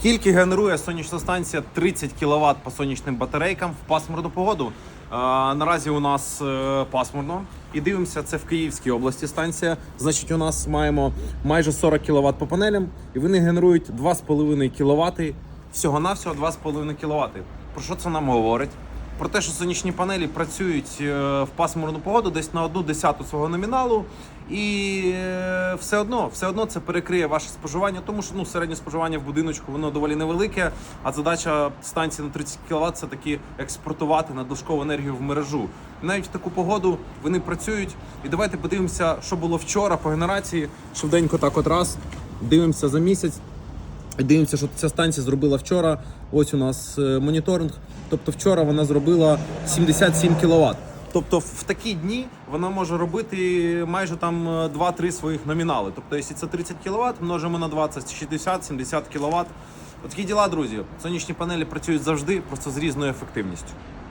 Скільки генерує сонячна станція 30 кВт по сонячним батарейкам в пасмурну погоду? Е, наразі у нас е, пасмурно. І дивимося, це в Київській області станція. Значить, у нас маємо майже 40 кВт по панелям, і вони генерують 2,5 кВт. Всього-навсього 2,5 кВт. Про що це нам говорить? Про те, що сонячні панелі працюють е, в пасмурну погоду десь на одну десяту свого номіналу, і е, все одно, все одно це перекриє ваше споживання, тому що ну середнє споживання в будиночку воно доволі невелике. А задача станції на 30 кВт це таки експортувати надлишкову енергію в мережу. Навіть в таку погоду вони працюють. І давайте подивимося, що було вчора по генерації. Швиденько так от раз дивимося за місяць. І Дивимося, що ця станція зробила вчора. Ось у нас е, моніторинг. Тобто вчора вона зробила 77 кВт. Тобто в такі дні вона може робити майже там е, 2-3 своїх номінали. Тобто, якщо це 30 кВт, множимо на 20, 60-70 кВт. От такі діла, друзі. Сонячні панелі працюють завжди, просто з різною ефективністю.